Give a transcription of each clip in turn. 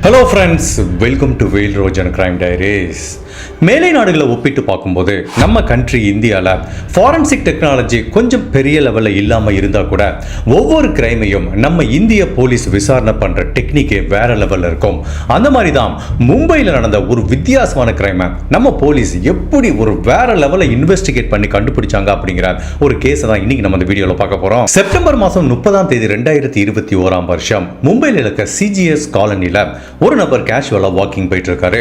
Hello friends welcome to வெயில் Rojan crime diaries மேலை நாடுகளை ஒப்பிட்டு பார்க்கும்போது நம்ம கண்ட்ரி இந்தியாவில் ஃபாரன்சிக் டெக்னாலஜி கொஞ்சம் பெரிய லெவலில் இல்லாமல் இருந்தால் கூட ஒவ்வொரு கிரைமையும் நம்ம இந்திய போலீஸ் விசாரணை பண்ணுற டெக்னிக்கே வேற லெவலில் இருக்கும். அந்த மாதிரி தான் மும்பையில் நடந்த ஒரு வித்தியாசமான கிரைமை நம்ம போலீஸ் எப்படி ஒரு வேற லெவலில் இன்வெஸ்டிகேட் பண்ணி கண்டுபிடிச்சாங்க அப்படிங்கிற ஒரு கேஸை தான் இன்னைக்கு நம்ம இந்த வீடியோவில் பார்க்க போகிறோம் செப்டம்பர் மாதம் முப்பதாம் தேதி ரெண்டாயிரத்தி இருபத்தி ஓராம் வருஷம் மும்பையில் இருக்க சிஜிஎஸ் காலனியில் ஒரு நபர் கேஷுவலாக வாக்கிங் போயிட்டு இருக்காரு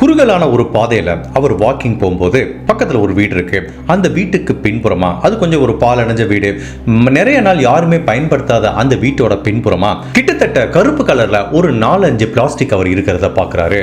குறுகலான ஒரு பாதையில் அவர் வாக்கிங் போகும்போது பக்கத்தில் ஒரு வீடு இருக்கு. அந்த வீட்டுக்கு பின்புறமா அது கொஞ்சம் ஒரு பால் அடைஞ்ச வீடு. நிறைய நாள் யாருமே பயன்படுத்தாத அந்த வீட்டோட பின்புறமா கிட்டத்தட்ட கருப்பு கலர்ல ஒரு நாலஞ்சு பிளாஸ்டிக் அவர் இருக்கிறத பார்க்குறாரு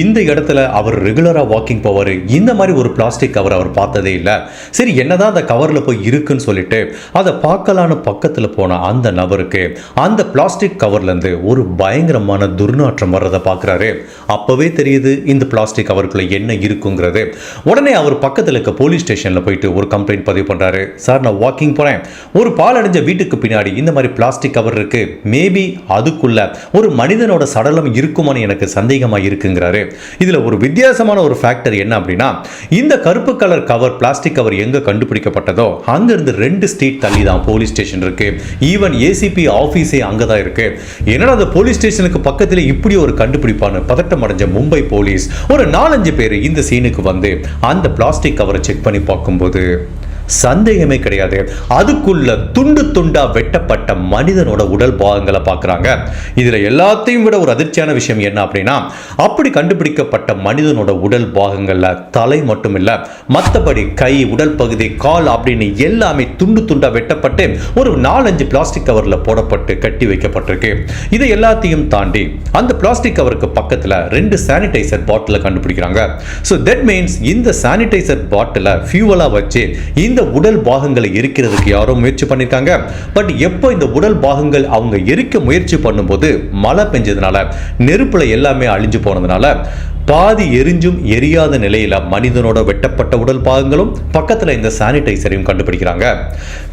இந்த இடத்துல அவர் ரெகுலராக வாக்கிங் போவார். இந்த மாதிரி ஒரு பிளாஸ்டிக் கவர் அவர் பார்த்ததே இல்லை. சரி என்னதான் அந்த கவரில் போய் இருக்குன்னு சொல்லிட்டு அதை பார்க்கலான்னு பக்கத்தில் போன அந்த நபருக்கு அந்த பிளாஸ்டிக் கவர்லேருந்து ஒரு பயங்கரமான துர்நாற்றம் வர்றதை பார்க்குறாரு. அப்போவே தெரியுது இந்த பிளாஸ்டிக் கவருக்குள்ள என்ன இருக்குங்கிறது. உடனே அவர் பக்கத்தில் இருக்க போலீஸ் ஸ்டேஷனில் போயிட்டு ஒரு கம்ப்ளைண்ட் பதிவு பண்ணுறாரு சார் நான் வாக்கிங் போகிறேன் ஒரு பால் அடைஞ்ச வீட்டுக்கு பின்னாடி இந்த மாதிரி பிளாஸ்டிக் கவர் இருக்குது மேபி அதுக்குள்ள ஒரு மனிதனோட சடலம் இருக்குமான்னு எனக்கு சந்தேகமாக இருக்குங்கிறாரு. இதில் ஒரு வித்தியாசமான ஒரு ஃபேக்டர் என்ன அப்படின்னா இந்த கருப்பு கலர் கவர் பிளாஸ்டிக் கவர் எங்கே கண்டுபிடிக்கப்பட்டதோ அங்கிருந்து ரெண்டு ஸ்ட்ரீட் தள்ளி தான் போலீஸ் ஸ்டேஷன் இருக்கு ஈவன் ஏசிபி ஆஃபீஸே அங்கே தான் இருக்கு. என்னடா அந்த போலீஸ் ஸ்டேஷனுக்கு பக்கத்தில் இப்படி ஒரு கண்டுபிடிப்பான்னு பதட்டம் அடைஞ்ச மும்பை போலீஸ் ஒரு நாலஞ்சு பேர் இந்த சீனுக்கு வந்து அந்த பிளாஸ்டிக் கவரை செக் பண்ணி பார்க்கும்போது சந்தேகமே கிடையாது. அதுக்குள்ள துண்டு துண்டா வெட்டப்பட்ட மனிதனோட உடல் பாகங்களை பார்க்குறாங்க. இதுல எல்லாத்தையும் விட ஒரு அதிர்ச்சியான விஷயம் என்ன அப்படின்னா அப்படி கண்டுபிடிக்கப்பட்ட மனிதனோட உடல் பாகங்கள்ல தலை மட்டும் இல்ல மற்றபடி கை உடல் பகுதி கால் அப்படின்னு எல்லாமே துண்டு துண்டா வெட்டப்பட்டு ஒரு நாலஞ்சு பிளாஸ்டிக் கவர்ல போடப்பட்டு கட்டி வைக்கப்பட்டிருக்கு. இதை எல்லாத்தையும் தாண்டி அந்த பிளாஸ்டிக் கவருக்கு பக்கத்துல ரெண்டு சானிடைசர் பாட்டிலை கண்டுபிடிக்கிறாங்க. ஸோ தட் மீன்ஸ் இந்த சானிடைசர் பாட்டிலை ஃபியூவலா வச்சு இந்த உடல் பாகங்களை எரிக்கிறதுக்கு யாரோ முயற்சி பண்ணியிருக்காங்க பட் எப்போ இந்த உடல் பாகங்கள் அவங்க எரிக்க முயற்சி பண்ணும்போது மழை பெஞ்சதுனால நெருப்புல எல்லாமே அழிஞ்சு போனதுனால பாதி எரிஞ்சும் எரியாத நிலையில் மனிதனோட வெட்டப்பட்ட உடல் பாகங்களும் பக்கத்தில் இந்த சானிடைசரையும் கண்டுபிடிக்கிறாங்க.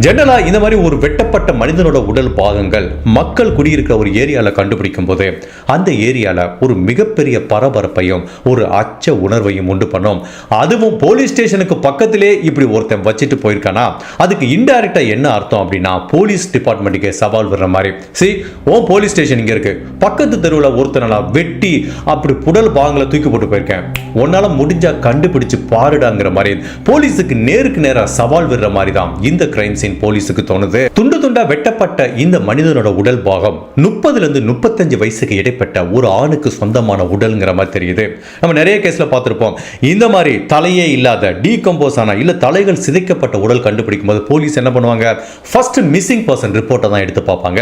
ஜென்ரலாக இந்த மாதிரி ஒரு வெட்டப்பட்ட மனிதனோட உடல் பாகங்கள் மக்கள் குடியிருக்கிற ஒரு ஏரியாவில் கண்டுபிடிக்கும் போது அந்த ஏரியாவில் ஒரு மிகப்பெரிய பரபரப்பையும் ஒரு அச்ச உணர்வையும் உண்டு பண்ணும். அதுவும் போலீஸ் ஸ்டேஷனுக்கு பக்கத்திலே இப்படி ஒருத்தன் வச்சுட்டு போயிருக்கானா? அதுக்கு இன்டைரக்டாக என்ன அர்த்தம் அப்படின்னா போலீஸ் டிபார்ட்மெண்ட்டுக்கு சவால் விடுற மாதிரி. சி ஓ போலீஸ் ஸ்டேஷன் இங்கே இருக்குது பக்கத்து தெருவில் ஒருத்தனால வெட்டி அப்படி புடல் பாகங்களை தூக்கி போட்டு போயிருக்கேன். உன்னால முடிஞ்சா கண்டுபிடிச்சு பாருடாங்கிற மாதிரி போலீஸுக்கு நேருக்கு நேரா சவால் விடுற மாதிரி தான் இந்த கிரைம் சீன் போலீஸுக்கு தோணுது. துண்டு துண்டா வெட்டப்பட்ட இந்த மனிதனோட உடல் பாகம் முப்பதுல இருந்து முப்பத்தஞ்சு வயசுக்கு இடைப்பட்ட ஒரு ஆணுக்கு சொந்தமான உடல்ங்கிற மாதிரி தெரியுது. நம்ம நிறைய கேஸ்ல பார்த்திருப்போம். இந்த மாதிரி தலையே இல்லாத டீகம்போஸ் ஆன இல்ல தலைகள் சிதைக்கப்பட்ட உடல் கண்டுபிடிக்கும் போது போலீஸ் என்ன பண்ணுவாங்க? ஃபர்ஸ்ட் மிஸ்ஸிங் பர்சன் ரிப்போர்ட்டை தான் எடுத்து பார்ப்பாங்க.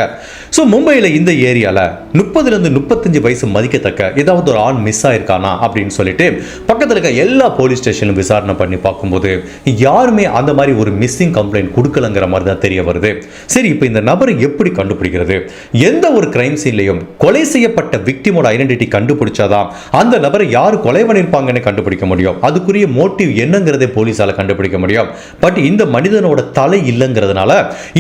ஸோ மும்பையில் இந்த ஏரியாவில் முப்பதுலேருந்து முப்பத்தஞ்சு வயசு மதிக்கத்தக்க ஏதாவது ஒரு ஆண் மிஸ் ஆயிருக்கானா? அப்படின்னு சொல்லிட்டு பக்கத்தில் இருக்க எல்லா போலீஸ் ஸ்டேஷனும் விசாரணை பண்ணி பார்க்கும்போது யாருமே அந்த மாதிரி ஒரு மிஸ்ஸிங் கம்ப்ளைண்ட் கொடுக்கலங்கிற மாதிரி தான் தெரிய வருது. சரி இப்போ இந்த நபரை எப்படி கண்டுபிடிக்கிறது? எந்த ஒரு கிரைம் சீன்லையும் கொலை செய்யப்பட்ட விக்டிமோட ஐடென்டிட்டி கண்டுபிடிச்சாதான் அந்த நபரை யார் கொலை பண்ணியிருப்பாங்கன்னு கண்டுபிடிக்க முடியும். அதுக்குரிய மோட்டிவ் என்னங்கிறதே போலீஸால கண்டுபிடிக்க முடியும். பட் இந்த மனிதனோட தலை இல்லைங்கிறதுனால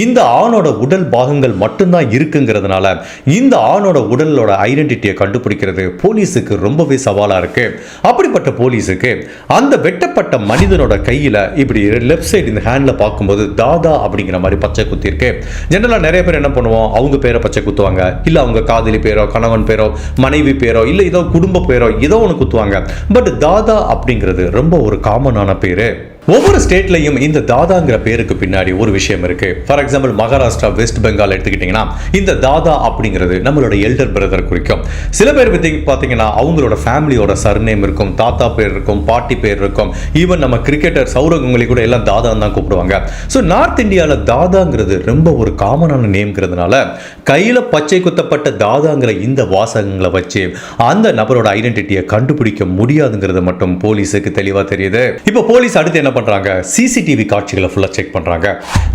இந்த ஆணோட உடல் பாகங்கள் மட்டும்தான் இருக்குங்கிறதுனால இந்த ஆணோட உடலோட ஐடென்டிட்டியை கண்டுபிடிக்கிறது போலீஸுக்கு ரொம்பவே சவாலா இருக்கு. அப்படிப்பட்ட போலீஸுக்கு அந்த வெட்டப்பட்ட மனிதனோட கையில இப்படி லெஃப்ட் சைடு இந்த ஹேண்ட்ல பார்க்கும்போது தாதா அப்படிங்கிற மாதிரி பச்சை குத்தி இருக்கு. ஜெனரலா நிறைய பேர் என்ன பண்ணுவோம்? அவங்க பேரை பச்சை குத்துவாங்க. இல்ல அவங்க காதலி பேரோ கணவன் பேரோ மனைவி பேரோ இல்லை ஏதோ குடும்ப பேரோ ஏதோ ஒன்று குத்துவாங்க. பட் தாதா அப்படிங்கிறது ரொம்ப ஒரு காமனான பேரு. ஒவ்வொரு ஸ்டேட்லையும் இந்த தாதாங்கிற பேருக்கு பின்னாடி ஒரு விஷயம் இருக்கு. ஃபார் எக்ஸாம்பிள் மகாராஷ்டிரா வெஸ்ட் பெங்கால் எடுத்துக்கிட்டிங்கன்னா இந்த தாதா அப்படிங்கிறது நம்மளோட எல்டர் பிரதர் குறிக்கும். சில பேர் பற்றி பார்த்தீங்கன்னா அவங்களோட ஃபேமிலியோட சர்நேம் இருக்கும் தாத்தா பேர் இருக்கும் பாட்டி பேர் இருக்கும். ஈவன் நம்ம கிரிக்கெட்டர் சௌரவ் கங்குலி கூட எல்லாம் தாதான் தான் கூப்பிடுவாங்க. ஸோ நார்த் இந்தியாவில் தாதாங்கிறது ரொம்ப ஒரு காமனான நேம்ங்கிறதுனால கையில் பச்சை குத்தப்பட்ட தாதாங்கிற இந்த வாசகங்களை வச்சு அந்த நபரோட ஐடென்டிட்டியை கண்டுபிடிக்க முடியாதுங்கிறது மட்டும் போலீஸுக்கு தெளிவாக தெரியுது. இப்போ போலீஸ் அடுத்து என்ன பண்ணுறாங்க சிசிடிவி காட்சிகளை ஃபுல்லாக செக் பண்றாங்க.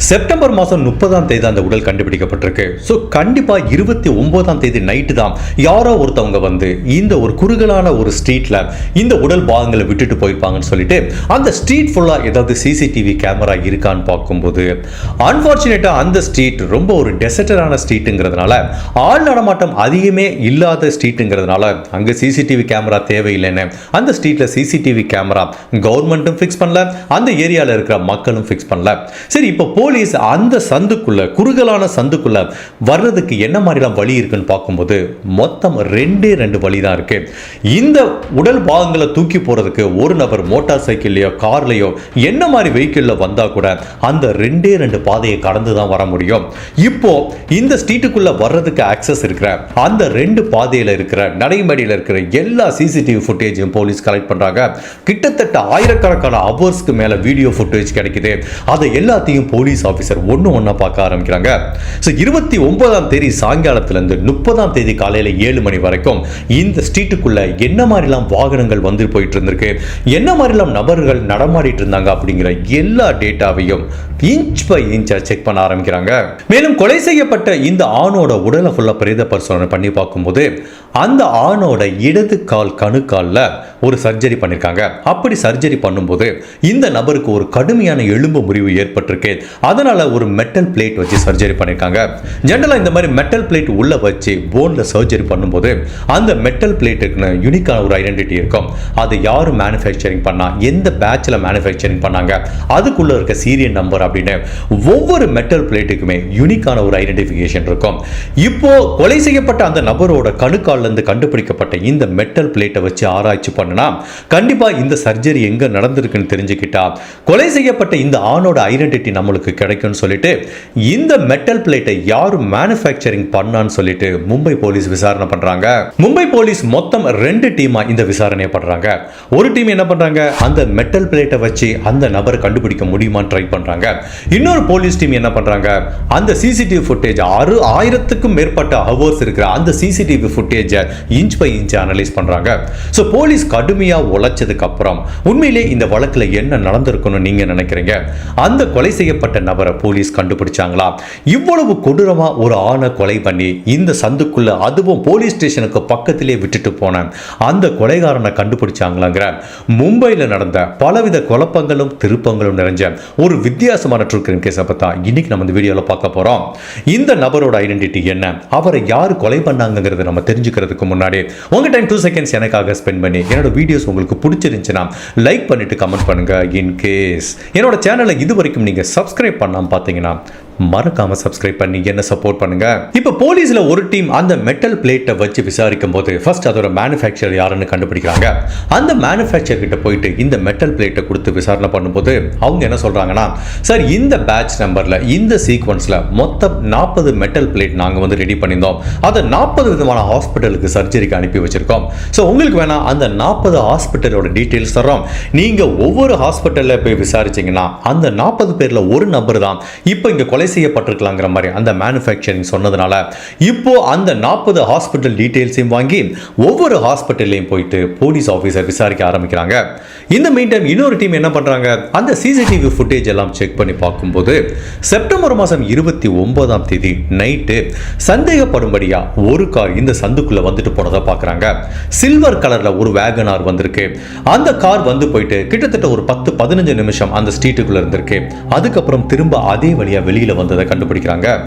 செப்டம்பர் மாதம் முப்பதாம் தேதி அந்த உடல் கண்டுபிடிக்கப்பட்டிருக்கு. ஸோ கண்டிப்பா இருபத்தி ஒன்பதாம் தேதி நைட்டு தான் யாரோ ஒருத்தவங்க வந்து இந்த ஒரு குறுகலான ஒரு ஸ்ட்ரீட்ல இந்த உடல் பாகங்களை விட்டுட்டு போயிருப்பாங்கன்னு சொல்லிட்டு அந்த ஸ்ட்ரீட் ஃபுல்லா ஏதாவது சிசிடிவி கேமரா இருக்கான்னு பார்க்கும்போது அன்ஃபார்ச்சுனேட்டாக அந்த ஸ்ட்ரீட் ரொம்ப ஒரு டெசர்டரான ஸ்ட்ரீட்டுங்கிறதுனால ஆள் நடமாட்டம் அதிகமே இல்லாத ஸ்ட்ரீட்டுங்கிறதுனால அங்க சிசிடிவி கேமரா தேவையில்லைன்னு அந்த ஸ்ட்ரீட்ல சிசிடிவி கேமரா கவர்மெண்ட்டும் ஃபிக்ஸ் பண்ணல. அந்த ஏரியாவில் இருக்கிற மக்களும் ஃபிக்ஸ் பண்ணல. சரி இப்போ போலீஸ் அந்த சந்துக்குள்ள குறுகலான சந்துக்குள்ள வர்றதுக்கு என்ன மாதிரிலாம் வழி இருக்குன்னு பார்க்கும்போது மொத்தம் ரெண்டே ரெண்டு வழி தான் இருக்கு. இந்த உடல் பாகங்களை தூக்கி போகிறதுக்கு ஒரு நபர் மோட்டார் சைக்கிள்லையோ கார்லையோ என்ன மாதிரி வெஹிக்கிளில் வந்தால் கூட அந்த ரெண்டே ரெண்டு பாதையை கடந்து தான் வர முடியும். இப்போ இந்த ஸ்ட்ரீட்டுக்குள்ள வர்றதுக்கு ஆக்சஸ் இருக்கிற அந்த ரெண்டு பாதையில் இருக்கிற நடைமேடையில் இருக்கிற எல்லா சிசிடிவி ஃபுட்டேஜையும் போலீஸ் கலெக்ட் பண்ணுறாங்க கிட்டத்தட்ட ஆயிரக்கணக்கான அவர்ஸ்க்கு ஹவர்ஸ்க்கு மேல வீடியோ ஃபுட்டேஜ் கிடைக்குது. அதை எல்லாத்தையும் போலீஸ் ஆஃபீஸர் ஒன்று ஒன்றா பார்க்க ஆரம்பிக்கிறாங்க. ஸோ இருபத்தி ஒன்பதாம் தேதி சாயங்காலத்திலேருந்து முப்பதாம் தேதி காலையில் ஏழு மணி வரைக்கும் இந்த ஸ்ட்ரீட்டுக்குள்ளே என்ன மாதிரிலாம் வாகனங்கள் வந்து போயிட்டு இருந்திருக்கு என்ன மாதிரிலாம் நபர்கள் நடமாடிட்டு இருந்தாங்க அப்படிங்கிற எல்லா டேட்டாவையும் இன்ச் பை இன்ச்சாக செக் பண்ண ஆரம்பிக்கிறாங்க. மேலும் கொலை செய்யப்பட்ட இந்த ஆணோட உடலை ஃபுல்லாக பிரேத பரிசோதனை பண்ணி பார்க்கும்போது அந்த ஆணோட இடது கால் கணுக்காலில் ஒரு சர்ஜரி பண்ணியிருக்காங்க அப்படி சர்ஜரி பண்ணும்போது இந்த நபருக்கு ஒரு கடுமையான எலும்பு முறிவு ஏற்பட்டிருக்கு. அதனால ஒரு மெட்டல் பிளேட் வச்சு சர்ஜரி பண்ணியிருக்காங்க ஜென்ரலாக இந்த மாதிரி மெட்டல் பிளேட் உள்ள வச்சு போனில் சர்ஜரி பண்ணும்போது அந்த மெட்டல் பிளேட்டுக்குன்னு யூனிக்கான ஒரு ஐடென்டிட்டி இருக்கும். அது யார் மேனுஃபேக்சரிங் பண்ணா எந்த பேட்சில் மேனுஃபேக்சரிங் பண்ணாங்க அதுக்குள்ள இருக்க சீரியல் நம்பர் அப்படின்னு ஒவ்வொரு மெட்டல் பிளேட்டுக்குமே யூனிக்கான ஒரு ஐடென்டிஃபிகேஷன் இருக்கும். இப்போ கொலை செய்யப்பட்ட அந்த நபரோட கணுக்கால்ல இருந்து கண்டுபிடிக்கப்பட்ட இந்த மெட்டல் பிளேட்டை வச்சு ஆராய்ச்சி பண்ணுனா கண்டிப்பா இந்த சர்ஜரி எங்க நடந்திருக்குன்னு தெரிஞ்சுக்கிட்டு கொலை செய்யப்பட்ட இந்த ஆணோட ஐடென்டிட்டி நம்மளுக்கு கிடைக்கும்னு சொல்லிட்டு இந்த மெட்டல் பிளேட்டை யார் மேனுஃபேக்சரிங் பண்ணான்னு சொல்லிட்டு மும்பை போலீஸ் விசாரணை பண்றாங்க. மும்பை போலீஸ் மொத்தம் ரெண்டு டீமா இந்த விசாரணையை பண்றாங்க. ஒரு டீம் என்ன பண்றாங்க? அந்த மெட்டல் பிளேட்டை வச்சு அந்த நபரை கண்டுபிடிக்க முடியுமான்னு ட்ரை பண்றாங்க. இன்னொரு போலீஸ் டீம் என்ன பண்றாங்க? அந்த சிசிடிவி ஃபுட்டேஜ் ஆறு ஆயிரத்துக்கும் மேற்பட்ட ஹவர்ஸ் இருக்கிற அந்த சிசிடிவி ஃபுட்டேஜை இன்ச் பை இன்ச் அனலைஸ் பண்றாங்க. ஸோ போலீஸ் கடுமையாக உழைச்சதுக்கு அப்புறம் உண்மையிலே இந்த வழக்கில் என்ன நடந்திருக்கும்னு நீங்க நினைக்கிறீங்க? அந்த கொலை செய்யப்பட்ட நபரை போலீஸ் கண்டுபிடிச்சாங்களா? இவ்வளவு கொடூரமா ஒரு ஆணை கொலை பண்ணி இந்த சந்துக்குள்ள அதுவும் போலீஸ் ஸ்டேஷனுக்கு பக்கத்திலே விட்டுட்டு போனேன் அந்த கொலைகாரனை கண்டுபிடிச்சாங்களாங்கிற மும்பையில் நடந்த பலவித குழப்பங்களும் திருப்பங்களும் நிறைஞ்ச ஒரு வித்தியாசமான ட்ரூ கிரைம் கேஸை பார்த்தா இன்னைக்கு நம்ம இந்த வீடியோவில் பார்க்க போறோம். இந்த நபரோட ஐடென்டிட்டி என்ன? அவரை யார் கொலை பண்ணாங்கிறத நம்ம தெரிஞ்சுக்கிறதுக்கு முன்னாடி உங்க டைம் டூ செகண்ட்ஸ் எனக்காக ஸ்பெண்ட் பண்ணி என்னோட வீடியோஸ் உங்களுக்கு பிடிச்சிருந்துச்சுன்னா லைக் பண்ணிட்டு கமெண்ட் பண்ணுங்க. இன் கேஸ் என்னோட சேனலை இது வரைக்கும் நீங்க சப்ஸ்கிரைப் பண்ணாமல் பார்த்தீங்கன்னா மறக்காம சப்ஸ்கிரைப் பண்ணி என்ன சப்போர்ட் பண்ணுங்க. இப்போ போலீஸ்ல ஒரு டீம் அந்த மெட்டல் பிளேட்டை வச்சு விசாரிக்கும் போது ஃபர்ஸ்ட் அதோட மேனுஃபேக்சர் யாருன்னு கண்டுபிடிக்கிறாங்க. அந்த மேனுஃபேக்சர் கிட்ட போயிட்டு இந்த மெட்டல் பிளேட்டை கொடுத்து விசாரணை பண்ணும்போது அவங்க என்ன சொல்றாங்கன்னா சார் இந்த பேட்ச் நம்பர்ல இந்த சீக்வன்ஸ்ல மொத்தம் நாற்பது மெட்டல் பிளேட் நாங்க வந்து ரெடி பண்ணியிருந்தோம். அதை நாற்பது விதமான ஹாஸ்பிட்டலுக்கு சர்ஜரிக்கு அனுப்பி வச்சிருக்கோம். ஸோ உங்களுக்கு வேணா அந்த நாற்பது ஹாஸ்பிட்டலோட டீட்டெயில்ஸ் தரோம் நீங்க ஒவ்வொரு ஹாஸ்பிட்டல்ல போய் விசாரிச்சீங்கன்னா அந்த நாற்பது பேர்ல ஒரு நபர் தான். இப்போ இங்க கொலை செய்யப்பட்டிருக்கலாங்கிற மாதிரி அந்த மேனுஃபேக்சரிங் சொன்னதுனால இப்போ அந்த நாற்பது ஹாஸ்பிட்டல் டீட்டெயில்ஸையும் வாங்கி ஒவ்வொரு ஹாஸ்பிட்டல்லையும் போயிட்டு போலீஸ் ஆஃபீஸர் விசாரிக்க ஆரம்பிக்கிறாங்க. இந்த மெயின் டைம் இன்னொரு டீம் என்ன பண்றாங்க? அந்த சிசிடிவி ஃபுட்டேஜ் எல்லாம் செக் பண்ணி பார்க்கும்போது செப்டம்பர் மாதம் இருபத்தி ஒன்பதாம் தேதி நைட்டு சந்தேகப்படும்படியா ஒரு கார் இந்த சந்துக்குள்ள வந்துட்டு போனதை பார்க்குறாங்க. சில்வர் கலர்ல ஒரு வேகனார் வந்திருக்கு. அந்த கார் வந்து போயிட்டு கிட்டத்தட்ட ஒரு பத்து பதினஞ்சு நிமிஷம் அந்த ஸ்ட்ரீட்டுக்குள்ள இருந்திருக்கு. அதுக்கப்புறம் திரும்ப அதே வழியா வெளியில வந்ததை கண்டுபிடிக்கிறாங்க.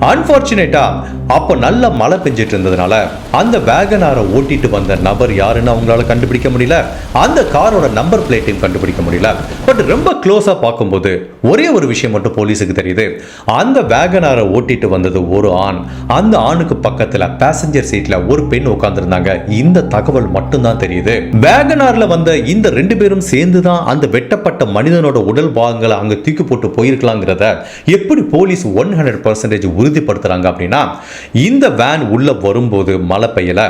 அன்பார்ச்சுனேட்டா அப்போ நல்ல மழை பெஞ்சிட்டு இருந்ததுனால அந்த வேகனாரை ஓட்டிட்டு வந்த நபர் யாருன்னு அவங்களால கண்டுபிடிக்க முடியல. அந்த காரோட நம்பர் பிளேட்டையும் கண்டுபிடிக்க முடியல. பட் ரொம்ப க்ளோஸாக பார்க்கும்போது ஒரே ஒரு விஷயம் மட்டும் போலீஸுக்கு தெரியுது. அந்த வேகனாரை ஓட்டிட்டு வந்தது ஒரு ஆண். அந்த ஆணுக்கு பக்கத்தில் பேசஞ்சர் சீட்டில் ஒரு பெண் உட்காந்துருந்தாங்க இந்த தகவல் மட்டும்தான் தெரியுது. வேகனாரில் வந்த இந்த ரெண்டு பேரும் சேர்ந்து தான் அந்த வெட்டப்பட்ட மனிதனோட உடல் பாகங்களை அங்கே தூக்கி போட்டு போயிருக்கலாங்கிறத எப்படி போலீஸ் ஒன் ஹண்ட்ரட் பர்சன்டேஜ் உறுதிப்படுத்துகிறாங்க அப்படின்னா இந்த வேன் உள்ளே வரும்போது மழை பெய்யலை.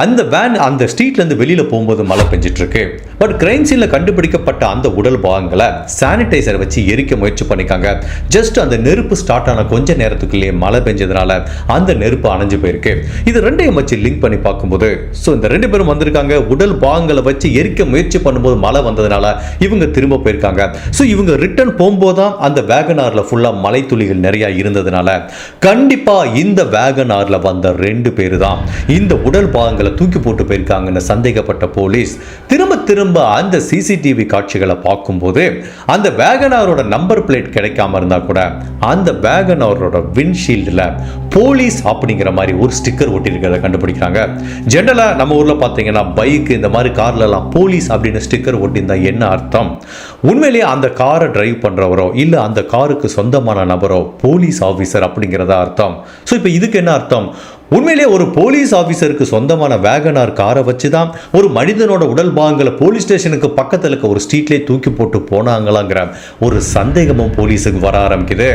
அந்த வேன் அந்த ஸ்ட்ரீட்லேருந்து வெளியில் போகும்போது மழை பெஞ்சிட்ருக்கு பட் கிரைம் சீனில் கண்டுபிடிக்கப்பட்ட அந்த உடல் பாகங்களை சானிடைசர் வச்சு எரிக்க முயற்சி பண்ணிக்காங்க ஜஸ்ட் அந்த நெருப்பு ஸ்டார்ட் ஆன கொஞ்ச நேரத்துக்குள்ளேயே மழை பெஞ்சதுனால அந்த நெருப்பு அணைஞ்சு போயிருக்கு. இது ரெண்டையும் வச்சு லிங்க் பண்ணி பார்க்கும்போது ஸோ இந்த ரெண்டு பேரும் வந்திருக்காங்க. உடல் பாகங்களை வச்சு எரிக்க முயற்சி பண்ணும்போது மழை வந்ததுனால இவங்க திரும்ப போயிருக்காங்க. ஸோ இவங்க ரிட்டர்ன் போகும்போது தான் அந்த வேகனாரில் ஃபுல்லாக மலை துளிகள் நிறையா இருந்ததுனால கண்டிப்பாக இந்த வேகனாரில் வந்த ரெண்டு பேர் தான் இந்த உடல் பாகங்கள் தூக்கி போட்டு போயிருக்காங்கன்னு சந்தேகப்பட்ட போலீஸ் திரும்ப திரும்ப அந்த சிசிடிவி காட்சிகளை பார்க்கும்போது அந்த வேகனாரோட நம்பர் பிளேட் கிடைக்காம இருந்தா கூட அந்த வேகனாரோட விண்ட்ஷீல்டில் போலீஸ் அப்படிங்கிற மாதிரி ஒரு ஸ்டிக்கர் ஒட்டியிருக்கிறத கண்டுபிடிக்கிறாங்க. ஜென்ரலாக நம்ம ஊரில் பார்த்தீங்கன்னா பைக் இந்த மாதிரி கார்லலாம் போலீஸ் அப்படின்னு ஸ்டிக்கர் ஒட்டியிருந்தா என்ன அர்த்தம்? உண்மையிலேயே அந்த காரை டிரைவ் பண்ணுறவரோ இல்லை அந்த காருக்கு சொந்தமான நபரோ போலீஸ் ஆஃபீஸர் அப்படிங்கிறதா அர்த்தம்? ஸோ இப்போ இதுக்கு என்ன அர்த்தம்? உண்மையிலே ஒரு போலீஸ் ஆஃபீஸருக்கு சொந்தமான வேகனார் காரை வச்சு தான் ஒரு மனிதனோட உடல் பாகங்களை போலீஸ் ஸ்டேஷனுக்கு பக்கத்தில் இருக்க ஒரு ஸ்ட்ரீட்லேயே தூக்கி போட்டு போனாங்களாங்கிற ஒரு சந்தேகமும் போலீஸுக்கு வர ஆரம்பிக்குது.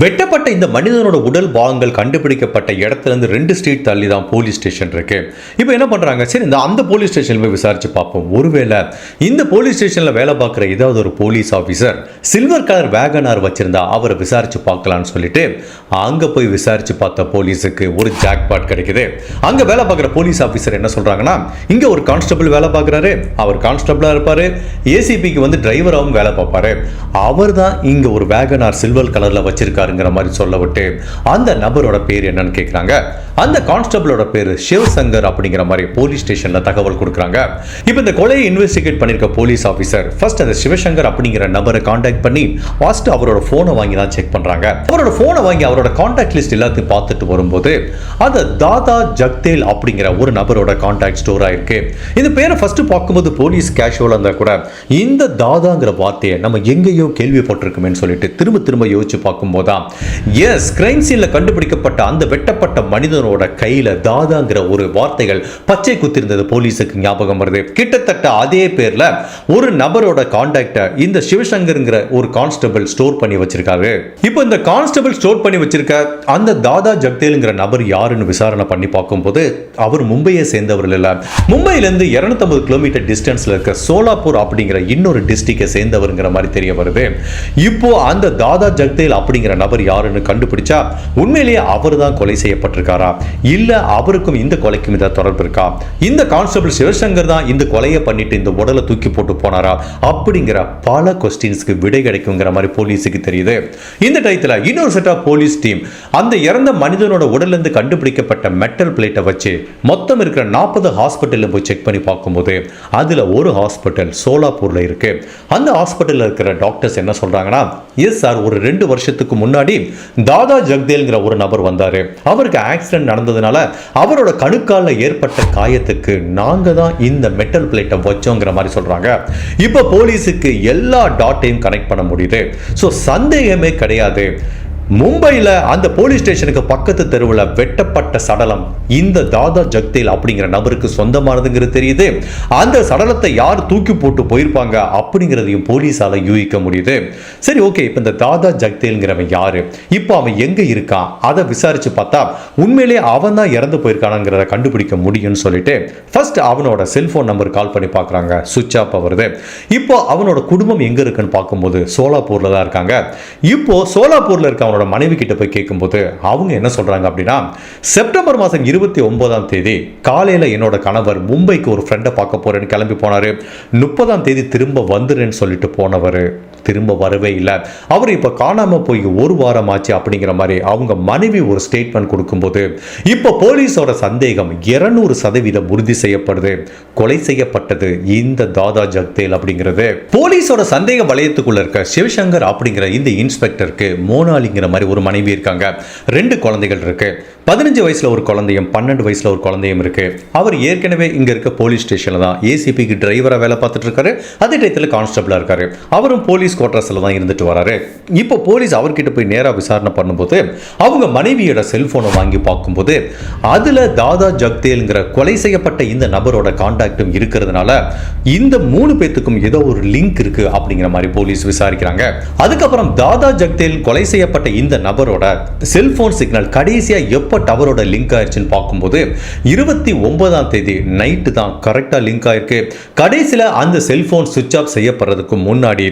வெட்டப்பட்ட இந்த மனிதனோட உடல் பாகங்கள் கண்டுபிடிக்கப்பட்ட இடத்துல இருந்து ரெண்டு ஸ்ட்ரீட் தள்ளி தான் போலீஸ் ஸ்டேஷன் இருக்கு. இப்போ என்ன பண்றாங்க? சரி இந்த அந்த போலீஸ் ஸ்டேஷன் போய் விசாரிச்சு பார்ப்போம். ஒருவேளை இந்த போலீஸ் ஸ்டேஷன்ல வேலை பார்க்குற ஏதாவது ஒரு police officer silver colour WagonR வச்சிருந்தா அவரை விசாரிச்சு பார்க்கலான்னு சொல்லிட்டு அங்கே போய் விசாரிச்சு பார்த்த போலீஸுக்கு ஒரு ஜாக்பாட் கிடைக்குது. அங்கே வேலை பார்க்குற போலீஸ் ஆஃபீஸர் என்ன சொல்றாங்கன்னா இங்கே ஒரு கான்ஸ்டபிள் வேலை பார்க்குறாரு. அவர் கான்ஸ்டபிளாக இருப்பார். ஏசிபிக்கு வந்து டிரைவராகவும் வேலை பார்ப்பாரு. அவர் தான் இங்கே ஒரு வேகனார் சில்வர் கலரில் வச்சிருக்காரு. பாருங்கிற மாதிரி சொல்ல விட்டு அந்த நபரோட பேர் என்னன்னு கேட்குறாங்க அந்த கான்ஸ்டபிளோட பேர் சிவசங்கர் அப்படிங்கிற மாதிரி போலீஸ் ஸ்டேஷனில் தகவல் கொடுக்குறாங்க. இப்போ இந்த கொலையை இன்வெஸ்டிகேட் பண்ணிருக்க போலீஸ் ஆஃபீஸர் ஃபர்ஸ்ட் அந்த சிவசங்கர் அப்படிங்கிற நபரை காண்டாக்ட் பண்ணி ஃபர்ஸ்ட் அவரோட ஃபோனை வாங்கி தான் செக் பண்றாங்க. அவரோட ஃபோனை வாங்கி அவரோட காண்டாக்ட் லிஸ்ட் எல்லாத்தையும் பார்த்துட்டு வரும்போது அந்த தாதா ஜக்தேல் அப்படிங்கிற ஒரு நபரோட காண்டாக்ட் ஸ்டோர் ஆயிருக்கு. இந்த பேரை ஃபர்ஸ்ட் பார்க்கும்போது போலீஸ் கேஷுவலாக இருந்தால் கூட இந்த தாதாங்கிற வார்த்தையை நம்ம எங்கேயோ கேள்விப்பட்டிருக்குமேன்னு சொல்லிட்டு திரும்ப திரும்ப யோசிச்சு பார்க்கும்போது பார்க்கலாம். எஸ் கிரைம் சீனில் கண்டுபிடிக்கப்பட்ட அந்த வெட்டப்பட்ட மனிதனோட கையில் தாதாங்கிற ஒரு வார்த்தைகள் பச்சை குத்திருந்தது போலீஸுக்கு ஞாபகம் வருது. கிட்டத்தட்ட அதே பேர்ல ஒரு நபரோட கான்டாக்டை இந்த சிவசங்கருங்கிற ஒரு கான்ஸ்டபிள் ஸ்டோர் பண்ணி வச்சிருக்காரு. இப்போ இந்த கான்ஸ்டபிள் ஸ்டோர் பண்ணி வச்சிருக்க அந்த தாதா ஜக்தேலுங்கிற நபர் யாருன்னு விசாரணை பண்ணி பார்க்கும்போது அவர் மும்பையை சேர்ந்தவர் இல்லை. மும்பையிலேருந்து இரநூத்தம்பது கிலோமீட்டர் டிஸ்டன்ஸ்ல இருக்க சோலாப்பூர் அப்படிங்கிற இன்னொரு டிஸ்ட்ரிக்டை சேர்ந்தவருங்கிற மாதிரி தெரிய வருது. இப்போ அந்த தாதா ஜக்தேல் அப்படிங்கிற நபர் நபர் யாருன்னு கண்டுபிடிச்சா உண்மையிலேயே அவர் தான் கொலை செய்யப்பட்டிருக்காரா? இல்லை அவருக்கும் இந்த கொலைக்கும் இதை தொடர்பு இருக்கா? இந்த கான்ஸ்டபிள் சிவசங்கர் தான் இந்த கொலையை பண்ணிட்டு இந்த உடலை தூக்கி போட்டு போனாரா? அப்படிங்கிற பல கொஸ்டின்ஸ்க்கு விடை கிடைக்குங்கிற மாதிரி போலீஸுக்கு தெரியுது. இந்த டயத்தில் இன்னொரு செட் ஆஃப் போலீஸ் டீம் அந்த இறந்த மனிதனோட உடல்ல கண்டுபிடிக்கப்பட்ட மெட்டல் பிளேட்டை வச்சு மொத்தம் இருக்கிற நாற்பது ஹாஸ்பிட்டலில் போய் செக் பண்ணி பார்க்கும்போது அதில் ஒரு ஹாஸ்பிட்டல் சோலாப்பூரில் இருக்குது அந்த ஹாஸ்பிட்டலில் இருக்கிற டாக்டர்ஸ் என்ன சொல்கிறாங்கன்னா எஸ் சார் ஒரு ரெண்டு வருஷத்துக்கு முன்னாடி முன்னாடி தாதா ஜக்தேல்ங்கிற ஒரு நபர் வந்தாரு. அவருக்கு ஆக்சிடென்ட் நடந்ததுனால அவரோட கணுக்கால ஏற்பட்ட காயத்துக்கு நாங்க தான் இந்த மெட்டல் பிளேட்டை வச்சோங்கிற மாதிரி சொல்றாங்க. இப்போ போலீஸுக்கு எல்லா டாட்டையும் கனெக்ட் பண்ண முடியுது. ஸோ சந்தேகமே கிடையாது. மும்பையில் அந்த போலீஸ் ஸ்டேஷனுக்கு பக்கத்து தெருவில் வெட்டப்பட்ட சடலம். இந்த தாதா ஜக்தேல் அப்படிங்கிற நபருக்கு சொந்தமானதுங்கிறது தெரியுது. அந்த சடலத்தை யார் தூக்கி போட்டு போயிருப்பாங்க அப்படிங்கிறதையும் போலீஸால் யூகிக்க முடியுது. சரி ஓகே இப்போ இந்த தாதா ஜக்தேல்ங்கிறவன் யார்? இப்போ அவன் எங்கே இருக்கான்? அதை விசாரித்து பார்த்தா உண்மையிலேயே அவன் தான் இறந்து போயிருக்கானுங்கிறத கண்டுபிடிக்க முடியும்னு சொல்லிட்டு ஃபர்ஸ்ட் அவனோட செல்ஃபோன் நம்பர் கால் பண்ணி பார்க்குறாங்க. சுவிட்ச் ஆஃப் வருது. இப்போ அவனோட குடும்பம் எங்கே இருக்குன்னு பார்க்கும்போது சோலாப்பூரில் தான் இருக்காங்க. இப்போ சோலாப்பூரில் இருக்க அவனோட அவரோட மனைவி கிட்ட போய் கேட்கும்போது அவங்க என்ன சொல்கிறாங்க அப்படின்னா செப்டம்பர் மாதம் இருபத்தி ஒன்பதாம் தேதி காலையில் என்னோட கணவர் மும்பைக்கு ஒரு ஃப்ரெண்டை பார்க்க போகிறேன்னு கிளம்பி போனார். முப்பதாம் தேதி திரும்ப வந்துடுறேன்னு சொல்லிட்டு போனவர் திரும்ப வரவே இல்லை. அவர் இப்போ காணாமல் போய் ஒரு வாரம் ஆச்சு அப்படிங்கிற மாதிரி அவங்க மனைவி ஒரு ஸ்டேட்மெண்ட் கொடுக்கும்போது இப்போ போலீஸோட சந்தேகம் இருநூறு சதவீதம் உறுதி செய்யப்படுது. கொலை செய்யப்பட்டது இந்த தாதா ஜக்தேல் அப்படிங்கிறது. போலீஸோட சந்தேக வளையத்துக்குள்ள இருக்க சிவசங்கர் அப்படிங்கிற இந்த இன்ஸ்பெக்டருக்கு மோனாலிங்கிற மாதிரி ஒரு மனைவி இருக்காங்க. ரெண்டு குழந்தைகள் இருக்கு. பதினஞ்சு வயசுல ஒரு குழந்தையும் பன்னெண்டு வயசுல ஒரு குழந்தையும் இருக்கு. அவர் ஏற்கனவே இங்க இருக்க போலீஸ் ஸ்டேஷன்ல தான் ஏசிபிக்கு டிரைவரா வேலை பார்த்துட்டு இருக்காரு. அதே டயத்தில் கான்ஸ்டபிளா இருக்காரு. அவரும் போலீஸ் குவார்டர்ஸ்ல தான் இருந்துட்டு வராரு. இப்போ போலீஸ் அவர்கிட்ட போய் நேராக விசாரணை பண்ணும்போது அவங்க மனைவியோட செல்போனை வாங்கி பார்க்கும்போது அதுல தாதா ஜக்தேல்ங்கிற கொலை செய்யப்பட்ட இந்த நபரோட கான்டாக்டும் இருக்கிறதுனால இந்த மூணு பேத்துக்கும் ஏதோ ஒரு லிங்க் இருக்கு அப்படிங்கிற மாதிரி போலீஸ் விசாரிக்கிறாங்க. அதுக்கப்புறம் தாதா ஜக்தேல் கொலை செய்யப்பட்ட இந்த நபரோட செல்போன் சிக்னல் கடைசியாக எப்போ டவரோட லிங்க் ஆயிடுச்சுன்னு பார்க்கும்போது இருபத்தி ஒன்பதாம் தேதி நைட்டு தான் கரெக்டாக லிங்க் ஆயிருக்கு. கடைசியில் அந்த செல்போன் சுவிட்ச் ஆஃப் செய்யப்படுறதுக்கு முன்னாடி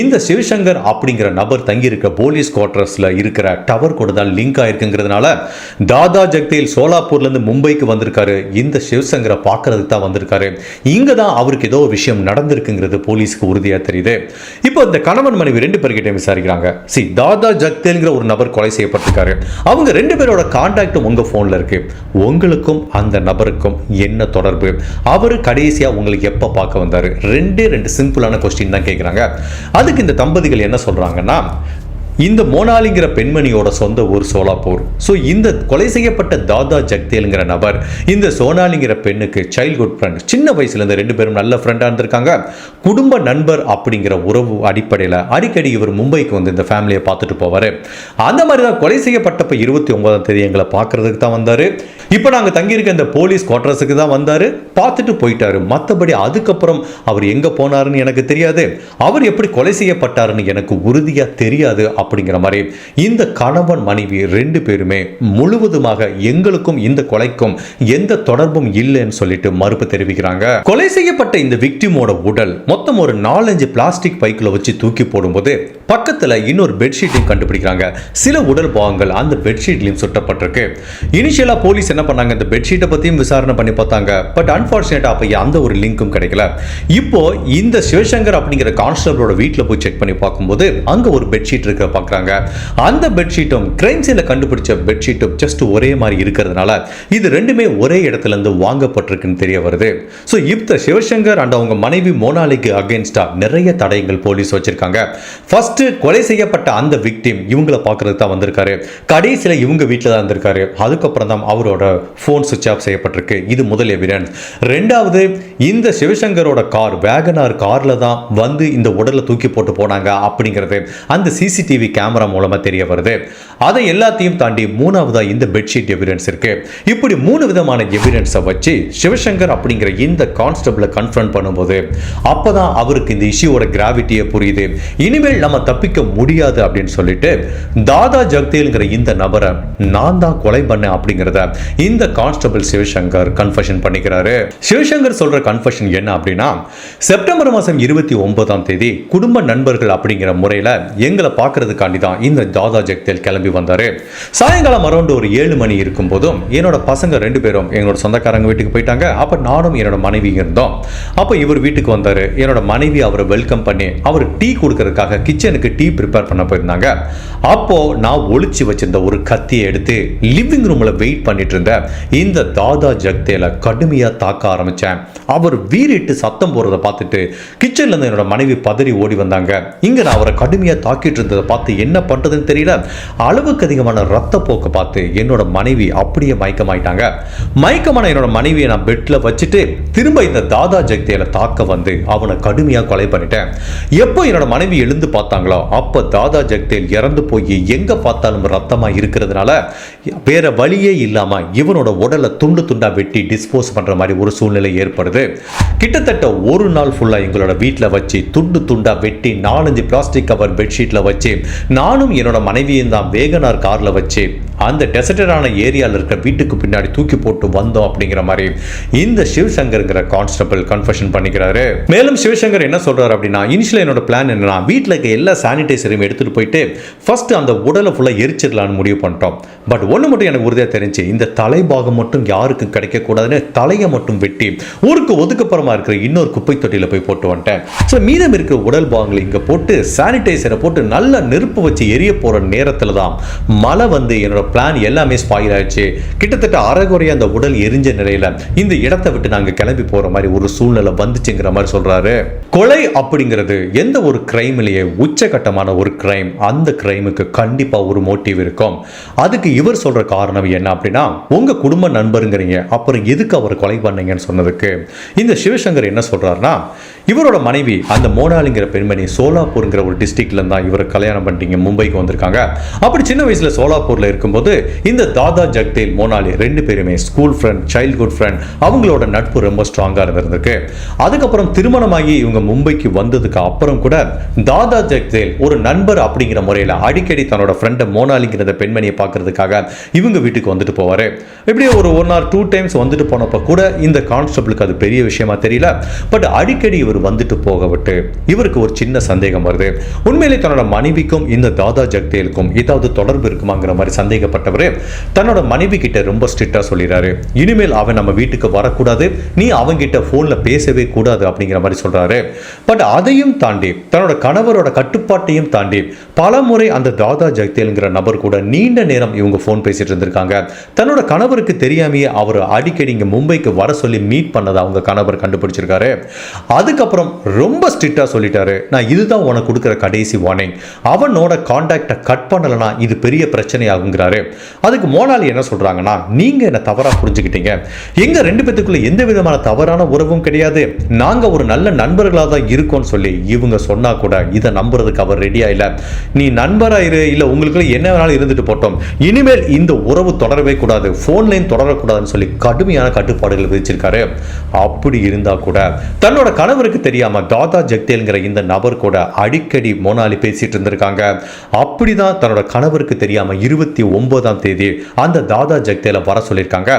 இந்த சிவசங்கர் அப்படிங்கிற நபர் தங்கியிருக்க போலீஸ் குவார்டர்ஸில் இருக்கிற டவர் கூட தான் லிங்க் ஆயிருக்குங்கிறதுனால தாதா ஜக்தேல் சோலாப்பூர்லேருந்து மும்பைக்கு வந்திருக்காரு. இந்த சிவசங்கரை பார்க்கறதுக்கு தான் வந்திருக்காரு. இங்கே தான் அவருக்கு ஏதோ ஒரு விஷயம் நடந்திருக்குங்கிறது போலீஸ்க்கு உறுதியாக தெரியுது. இப்போ இந்த கணவன் மனைவி ரெண்டு பேர்கிட்ட விசாரிக்கிறாங்க. சி தாதா ஜக்தேல் அப்படிங்கிற ஒரு நபர் கொலை செய்யப்பட்டிருக்காரு. அவங்க ரெண்டு பேரோட கான்டாக்டும் உங்க ஃபோனில் இருக்கு. உங்களுக்கும் அந்த நபருக்கும் என்ன தொடர்பு? அவர் கடைசியா உங்களுக்கு எப்போ பார்க்க வந்தாரு? ரெண்டே ரெண்டு சிம்பிளான கொஸ்டின் தான் கேட்குறாங்க அதுக்கு இந்த தம்பதிகள் என்ன சொல்றாங்கன்னா இந்த மோனாலிங்கிற பெண்மணியோட சொந்த ஊர் சோலாப்பூர். ஸோ இந்த கொலை செய்யப்பட்ட தாதா ஜக்தேலுங்கிற நபர் இந்த சோனாலிங்கிற பெண்ணுக்கு சைல்ட்ஹுட் ஃப்ரெண்ட் சின்ன வயசுல இருந்து ரெண்டு பேரும் நல்ல ஃப்ரெண்டாக இருந்திருக்காங்க. குடும்ப நண்பர் அப்படிங்கிற உறவு அடிப்படையில் அடிக்கடி இவர் மும்பைக்கு வந்து இந்த ஃபேமிலியை பார்த்துட்டு போவார். அந்த மாதிரி தான் கொலை செய்யப்பட்டப்ப இருபத்தி ஒன்பதாம் தேதி எங்களை பார்க்கறதுக்கு தான் வந்தார். இப்போ நாங்கள் தங்கியிருக்க இந்த போலீஸ் குவார்டர்ஸுக்கு தான் வந்தார். பார்த்துட்டு போயிட்டாரு. மற்றபடி அதுக்கப்புறம் அவர் எங்கே போனாருன்னு எனக்கு தெரியாது. அவர் எப்படி கொலை செய்யப்பட்டாருன்னு எனக்கு உறுதியாக தெரியாது. அப்படிங்கிற மாதிரி இந்த கணவன் மனைவி ரெண்டு பேருமே முழுவதுமாக எங்களுக்கும் இந்த கொலைக்கும் எந்த தொடர்பும் இல்லைன்னு சொல்லிட்டு மறுப்பு தெரிவிக்கிறாங்க. கொலை செய்யப்பட்ட இந்த விக்டிமோட உடல் மொத்தம் ஒரு நாலஞ்சு பிளாஸ்டிக் பைக்கில் வச்சு தூக்கி போடும்போது பக்கத்தில் இன்னொரு பெட்ஷீட்டையும் கண்டுபிடிக்கிறாங்க. சில உடல் பாகங்கள் அந்த பெட்ஷீட்லையும் சுட்டப்பட்டிருக்கு. இனிஷியலா போலீஸ் என்ன பண்ணாங்க? இந்த பெட்ஷீட்டை பற்றியும் விசாரணை பண்ணி பார்த்தாங்க. பட் அன்ஃபார்ச்சுனேட்டாக அப்போ அந்த ஒரு லிங்க்கும் கிடைக்கல. இப்போ இந்த சிவசங்கர் அப்படிங்கிற கான்ஸ்டபிளோட வீட்டில் போய் செக் பண்ணி பார்க்கும்போது அங்கே ஒரு பெட்ஷீட் இருக்கிற பார்க்குறாங்க. அந்த பெட்ஷீட்டும் கிரைம் சீனில் கண்டுபிடிச்ச பெட்ஷீட்டும் ஜஸ்ட் ஒரே மாதிரி இருக்கிறதுனால இது ரெண்டுமே ஒரே இடத்துல இருந்து வாங்கப்பட்டிருக்குன்னு தெரிய வருது. ஸோ இப்போ சிவசங்கர் அண்ட் அவங்க மனைவி மோனாலிக்கு அகேன்ஸ்டாக நிறைய தடயங்கள் போலீஸ் வச்சிருக்காங்க. ஃபஸ்ட்டு கொலை செய்யப்பட்ட அந்த விக்டிம் இவங்கள பார்க்கறதுக்கு தான் வந்திருக்காரு. கடைசியில் இவங்க வீட்டில் தான் இருந்திருக்காரு. அதுக்கப்புறம் தான் அவரோட ஃபோன் சுவிச் ஆஃப் செய்யப்பட்டிருக்கு. இது முதல் எவிடன்ஸ் ரெண்டாவது இந்த சிவசங்கரோட கார் வேகனார் காரில் தான் வந்து இந்த உடலை தூக்கி போட்டு போனாங்க அப்படிங்கிறது. அந்த சிசிடிவி சிசிடிவி கேமரா மூலமாக தெரிய வருது. அதை எல்லாத்தையும் தாண்டி மூணாவதாக இந்த பெட்ஷீட் எவிடன்ஸ் இருக்கு. இப்படி மூணு விதமான எவிடன்ஸை வச்சு சிவசங்கர் அப்படிங்கிற இந்த கான்ஸ்டபிளை கன்ஃபர்ன் பண்ணும்போது அப்போதான் அவருக்கு இந்த இஷ்யூவோட கிராவிட்டியை புரியுது. இனிமேல் நம்ம தப்பிக்க முடியாது அப்படின்னு சொல்லிட்டு தாதா ஜக்தேலுங்கிற இந்த நபரை நான் தான் கொலை பண்ணேன் அப்படிங்கிறத இந்த கான்ஸ்டபிள் சிவசங்கர் கன்ஃபஷன் பண்ணிக்கிறாரு. சிவசங்கர் சொல்ற கன்ஃபஷன் என்ன அப்படின்னா செப்டம்பர் மாதம் இருபத்தி ஒன்பதாம் தேதி குடும்ப நண்பர்கள் அப்படிங்கிற முறையில் எங்களை பார்க்கறதுக்காண்டி தான் இந்த தாதா ஜெக்தேல் கிளம்பி வந்தார். சாயங்காலம் அரௌண்ட் ஒரு ஏழு மணி இருக்கும் போதும் என்னோட பசங்க ரெண்டு பேரும் எங்களோட சொந்தக்காரங்க வீட்டுக்கு போயிட்டாங்க. அப்போ நானும் என்னோட மனைவி இருந்தோம். அப்போ இவர் வீட்டுக்கு வந்தார். என்னோட மனைவி அவரை வெல்கம் பண்ணி அவர் டீ கொடுக்கறதுக்காக கிச்சனுக்கு டீ ப்ரிப்பேர் பண்ண போயிருந்தாங்க. அப்போ நான் ஒழிச்சு வச்சிருந்த ஒரு கத்தியை எடுத்து லிவிங் ரூமில் வெயிட் பண்ணிட்டு இருந்த இந்த தாதா ஜக்தேலை கடுமையாக தாக்க ஆரம்பித்தேன் அவர் வீறிட்டு சத்தம் போடுறதை பார்த்துட்டு கிச்சன்லேருந்து என்னோட மனைவி பதறி ஓடி வந்தாங்க. இங்கே நான் அவரை கடுமையாக தாக்கிட்டு இருந்ததை பார்த்து என்ன பண்ணுறதுன்னு தெரியல. அளவுக்கு அதிகமான ரத்த போக்கு பார்த்து என்னோட மனைவி அப்படியே மயக்கமாயிட்டாங்க. மயக்கமான என்னோட மனைவியை நான் பெட்டில் வச்சுட்டு திரும்ப இந்த தாதா ஜக்தேல தாக்க வந்து அவனை கடுமையாக கொலை பண்ணிட்டேன். எப்போ என்னோட மனைவி எழுந்து பார்த்தாங்களோ அப்போ தாதா ஜக்தேல் இறந்து போய் எங்கே பார்த்தாலும் ரத்தமாக இருக்கிறதுனால வேற வழியே இல்லாமல் இவனோட உடலை துண்டு துண்டாக வெட்டி டிஸ்போஸ் பண்ணுற மாதிரி ஒரு சூழ்நிலை ஏற்படுது. கிட்டத்தட்ட ஒரு நாள் ஃபுல்லாக எங்களோட வீட்டில் வச்சு துண்டு துண்டாக வெட்டி நாலஞ்சு பிளாஸ்டிக் கவர் பெட்ஷீட்டில் வச்சு நானும் என்னோட மனைவியும் தான் வேகனார் கார்ல வச்சு அந்த டெசர்டரான ஏரியாவில் இருக்கிற வீட்டுக்கு பின்னாடி தூக்கி போட்டு வந்தோம் அப்படிங்கிற மாதிரி இந்த சிவசங்கர்ங்கிற கான்ஸ்டபிள் கன்ஃபெஷன் பண்ணிக்கிறாரு. மேலும் சிவசங்கர் என்ன சொல்றாரு அப்படின்னா இனிஷியல் என்னோட பிளான் என்னன்னா வீட்டில் இருக்க எல்லா சானிடைசரையும் எடுத்துட்டு போயிட்டு ஃபர்ஸ்ட் அந்த உடலை ஃபுல்லாக எரிச்சிடலான்னு முடிவு பண்ணிட்டோம். பட் ஒன்று மட்டும் எனக்கு உறுதியாக தெரிஞ்சு இந்த தலைபாகம் மட்டும் யாருக்கும் கிடைக்கக்கூடாதுன்னு தலையை மட்டும் வெட்டி ஊருக்கு ஒதுக்கப்புறமா இருக்கிற இன்னொரு குப்பை தொட்டியில் போய் போட்டு வந்துட்டேன். ஸோ மீதம் இருக்கிற உடல் பாகங்களை இங்கே போட்டு சானிடைசரை போட்டு நல்லா நெருப்பு வச்சு எரிய போகிற நேரத்தில் தான் மழை வந்து என்னோட பிளான் எல்லாமே ஸ்பாயில் ஆயிடுச்சு. கிட்டத்தட்ட அறகுறைய அந்த உடல் எரிஞ்ச நிலையில இந்த இடத்தை விட்டு நாங்க கிளம்பி போற மாதிரி ஒரு சூழ்நிலை வந்துச்சுங்கிற மாதிரி சொல்றாரு. கொலை அப்படிங்கிறது எந்த ஒரு கிரைம்லயே உச்சகட்டமான ஒரு கிரைம் அந்த கிரைமுக்கு கண்டிப்பா ஒரு மோட்டிவ் இருக்கும். அதுக்கு இவர் சொல்ற காரணம் என்ன அப்படின்னா உங்க குடும்ப நண்பருங்கிறீங்க அப்புறம் எதுக்கு அவர் கொலை பண்ணீங்கன்னு சொன்னதுக்கு? இந்த சிவசங்கர் என்ன சொல்றாருன்னா இவரோட மனைவி அந்த மோனாலிங்கிற பெண்மணி சோலாப்பூருங்கிற ஒரு டிஸ்ட்ரிக்ட்ல தான் இவரை கல்யாணம் பண்ணிட்டீங்க மும்பைக்கு வந்திருக்காங்க. அப்படி சின்ன வயசுல சோலாப்பூர்ல இருக்கும்போது இந்த தாதா ஜக்தேல் மோனாலி ரெண்டு பேருமே ஸ்கூல் ஃப்ரெண்ட் சைல்ட்ஹுட் ஃப்ரெண்ட் அவங்களோட நட்பு ரொம்ப ஸ்ட்ராங்காக இருந்திருக்கு. அதுக்கப்புறம் திருமணமாகி இவங்க மும்பைக்கு வந்ததுக்கு அப்புறம் கூட தாதா ஜக்தேல் ஒரு நண்பர் அப்படிங்கிற முறையில் அடிக்கடி தன்னோட ஃப்ரெண்டை மோனாலிங்கிற பெண்மணியை பார்க்கறதுக்காக இவங்க வீட்டுக்கு வந்துட்டு போவாரு. இப்படி ஒரு ஒன் ஆர் டூ டைம்ஸ் வந்துட்டு போனப்ப கூட இந்த கான்ஸ்டபிளுக்கு அது பெரிய விஷயமா தெரியல. பட் அடிக்கடி இவர் இவர் வந்துட்டு போக விட்டு இவருக்கு ஒரு சின்ன சந்தேகம் வருது. உண்மையிலே தன்னோட மனைவிக்கும் இந்த தாதா ஜக்தேலுக்கும் ஏதாவது தொடர்பு இருக்குமாங்கிற மாதிரி சந்தேகப்பட்டவர் தன்னோட மனைவி கிட்ட ரொம்ப ஸ்ட்ரிக்டா சொல்லிடுறாரு இனிமேல் அவன் நம்ம வீட்டுக்கு வரக்கூடாது. நீ அவங்கிட்ட போன்ல பேசவே கூடாது அப்படிங்கிற மாதிரி சொல்றாரு. பட் அதையும் தாண்டி தன்னோட கணவரோட கட்டுப்பாட்டையும் தாண்டி பல முறை அந்த தாதா ஜக்தேல்ங்கிற நபர் கூட நீண்ட நேரம் இவங்க ஃபோன் பேசிட்டு இருந்திருக்காங்க. தன்னோட கணவருக்கு தெரியாமையே அவர் அடிக்கடி இங்க மும்பைக்கு வர சொல்லி மீட் பண்ணதை அவங்க கணவர் கண்டுபிடிச்சிருக்காரு. அதுக்கு அதுக்கப்புறம் ரொம்ப ஸ்ட்ரிக்டாக சொல்லிட்டாரு. நான் இதுதான் உனக்கு கொடுக்குற கடைசி வார்னிங் அவனோட காண்டாக்டை கட் பண்ணலனா இது பெரிய பிரச்சனை ஆகுங்கிறாரு அதுக்கு மோனாலி என்ன சொல்கிறாங்கன்னா நீங்கள் என்னை தவறாக புரிஞ்சுக்கிட்டீங்க. எங்கள் ரெண்டு பேத்துக்குள்ள எந்த விதமான தவறான உறவும் கிடையாது. நாங்கள் ஒரு நல்ல நண்பர்களாக தான் இருக்கோம்னு சொல்லி இவங்க சொன்னால் கூட இதை நம்புறதுக்கு அவர் ரெடியாக இல்லை. நீ நண்பராக இரு இல்லை உங்களுக்குள்ள என்ன வேணாலும் இருந்துட்டு போட்டோம். இனிமேல் இந்த உறவு தொடரவே கூடாது. போன்லையும் தொடரக்கூடாதுன்னு சொல்லி கடுமையான கட்டுப்பாடுகள் விதிச்சிருக்காரு. அப்படி இருந்தால் கூட தன்னோட கணவருக்கு தெரியாம தாதா ஜக்தேல்ங்கிற இந்த நபர் கூட அடிக்கடி மோனாலி பேசிட்டு இருந்திருக்காங்க. அப்படிதான் தன்னோட கணவருக்கு தெரியாம இருபத்தி ஒன்பதாம் தேதி அந்த தாதா ஜக்தேல வர சொல்லியிருக்காங்க.